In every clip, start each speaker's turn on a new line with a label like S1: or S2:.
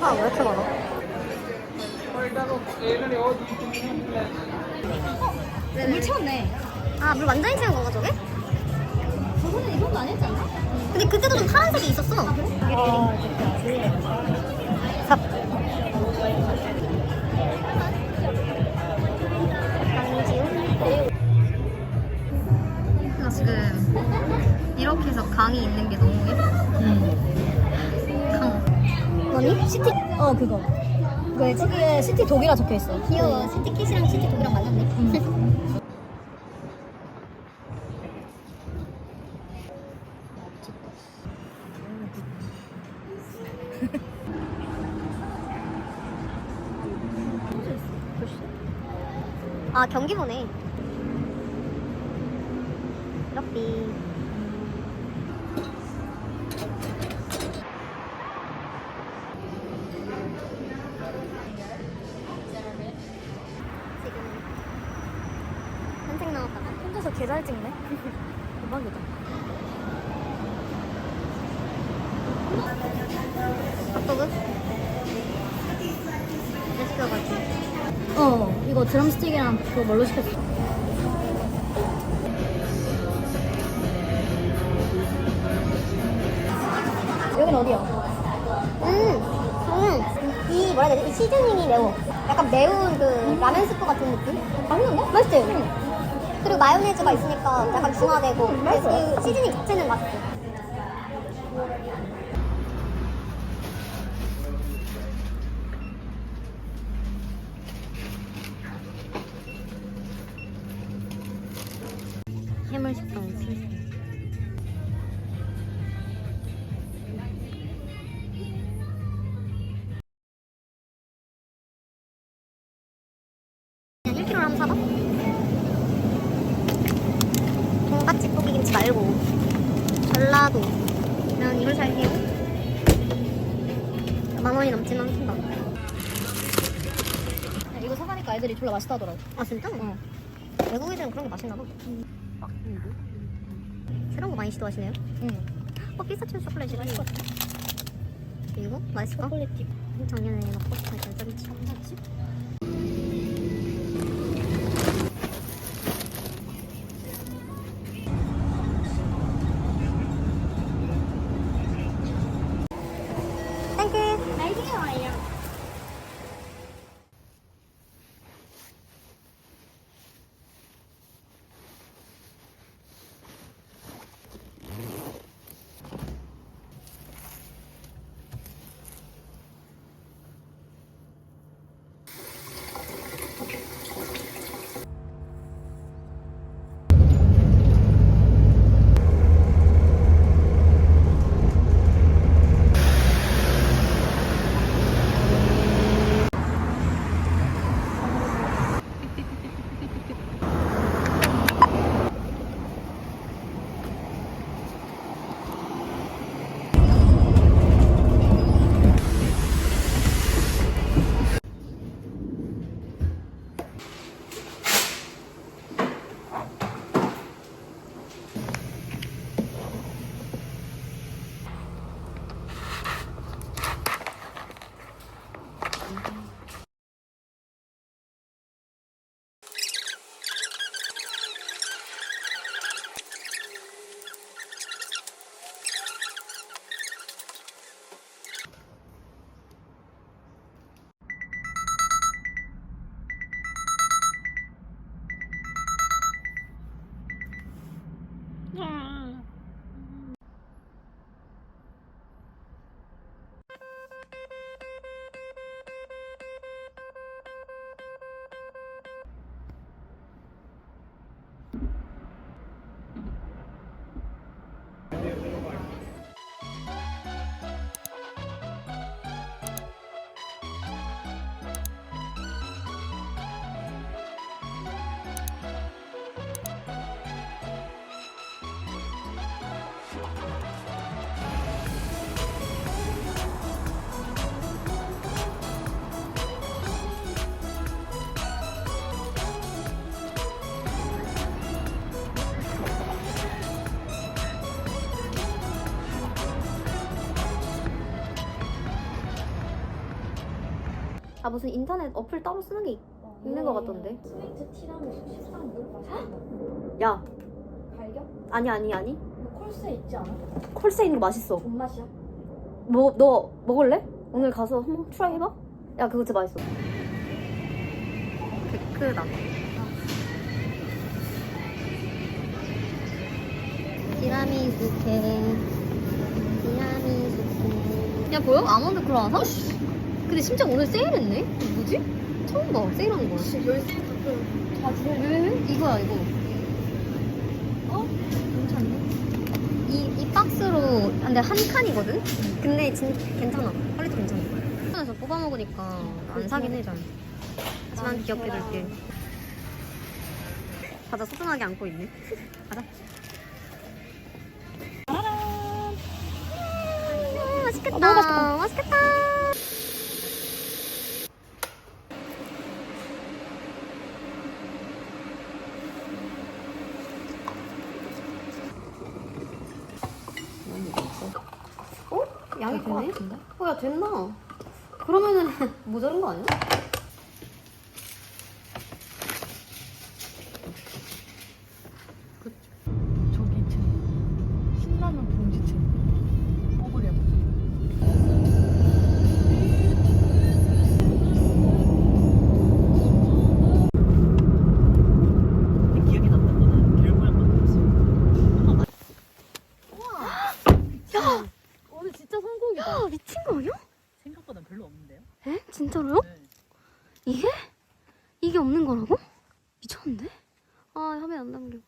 S1: 아, 왜 이렇게 많아?
S2: 물 채웠네.
S1: 아, 물 완전히 채운 건가, 저게?
S2: 저번에 이 정도 안 않나?
S1: 근데 그때도 좀 파란색이 있었어.
S3: 아,
S1: 삽.
S2: 시티. 어 그거. 그 책에 시티 독이라 적혀 있어.
S1: 귀여워. 시티캣이랑 시티 독이랑 만났네. 아 경기 보네. 이렇
S2: 어 이거 드럼스틱이랑 그거 뭘로 시켰어? 여긴 어디야?
S1: 음, 저는 이 뭐라 해야 되지? 이 시즈닝이 매워. 약간 매운 그 라면 스프 같은 느낌?
S2: 맛있는데? 맛있지?
S1: 그리고 마요네즈가 있으니까 약간 중화되고
S2: 맛있어.
S1: 그 시즈닝 자체는 맛있어. 고기김치 말고 전라도 면 이걸 살게요. 만 원이 넘지만 한다.
S2: 이거 사가니까 애들이 졸라 맛있다 하더라고.
S1: 아 진짜?
S2: 어.
S1: 외국인들은 그런 게 맛있나 봐. 새로운 거 많이 시도하시네요.
S2: 응.
S1: 어 피스타치오 초콜릿이라 이거. 이거 맛있을까?
S2: 초콜릿 팁.
S1: 작년에 먹고 싶어 했던 저 아 무슨 인터넷 어플 따로 쓰는 게 있- 있는 것 같던데.
S4: 스위트 티라미수 13 이거 맛있다.
S1: 야
S4: 발견?
S1: 아니 아니 아니
S4: 너 콜스에 있지 않아?
S1: 콜세 있는 거 맛있어.
S4: 존맛이야?
S1: 뭐 너 먹을래? 오늘 가서 한번 트라이 해봐. 야 그거 진짜 맛있어. 크다. 티라미수 케 티라미수 케 야 보여? 아몬드 크루아상? 근데 진짜 오늘 세일했네? 뭐지? 처음 봐 세일하는 거야.
S4: 열쇠 가끔 자주 해.
S1: 왜? 이거야 이거. 어? 괜찮네. 이, 이 박스로 근데 한 칸이거든? 근데 진 괜찮아. 퀄리티 괜찮아. 에서 뽑아 먹으니까 안 사긴 해 잘. 하지만 귀엽게 줄게. 과자 소중하게 안고 있네. 가자. 음, 맛있겠다. 맛있겠다. 맛있겠다. 양이 되네? 어, 야, 됐나? 그러면은 모자른 거 아니야?
S3: 진짜로요? 네.
S1: 이게? 이게 없는 거라고? 미쳤는데? 아, 화면 안 담겨.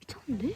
S1: 미쳤는데?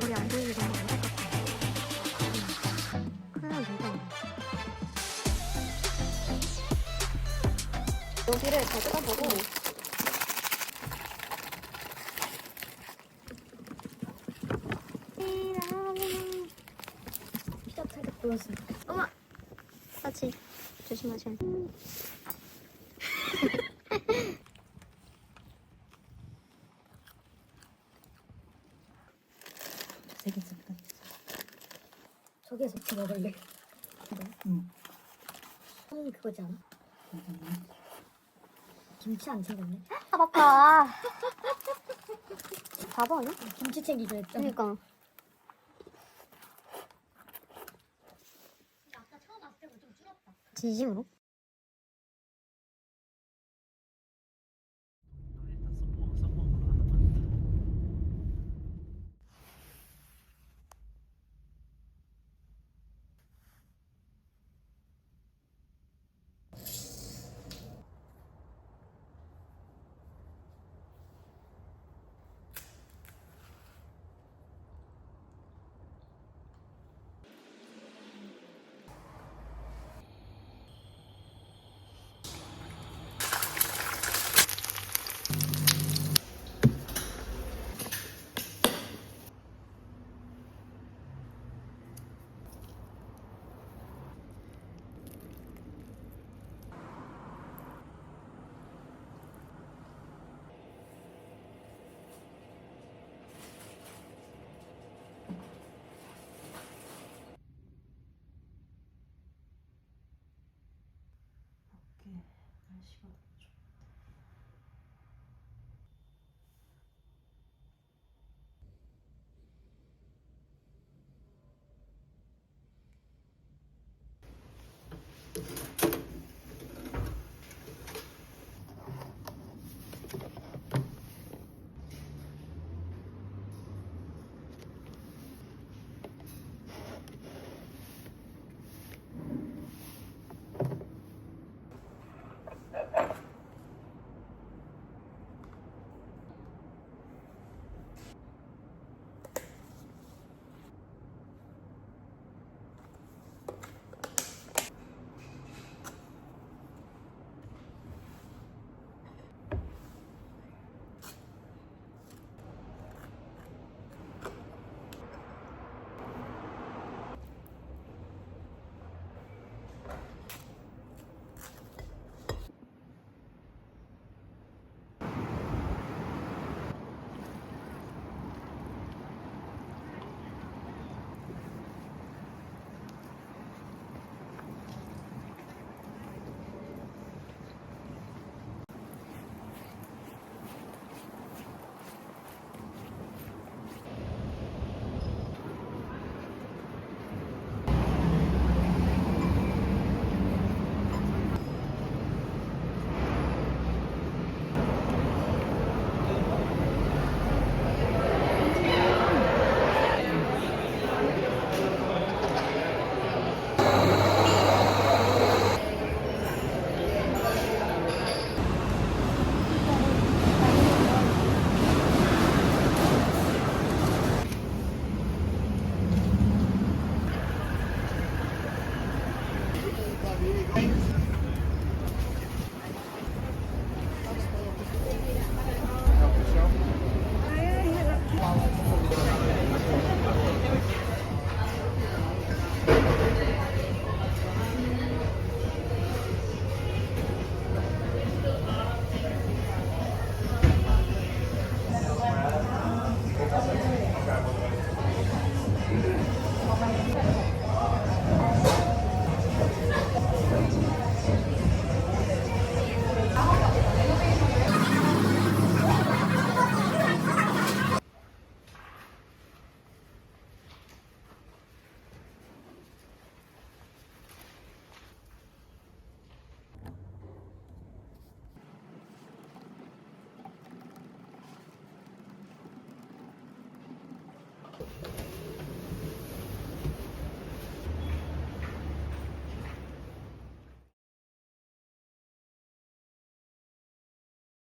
S1: 머리 안 보이게 너무 안타깝다. 큰일 나면 된다. 여기를 잘 뜯어보고
S4: 피자 살짝 보였어.
S1: 어머 같이 조심하세요
S3: 세개 있습니다
S4: 저기에서 같이 먹을래.
S3: 응.
S4: 손 그거지 않아? 김치 안 챙겼네.
S1: 아 맞다 바보 아니야?
S4: 김치 챙기기로 했잖아.
S1: 그니까 진심으로?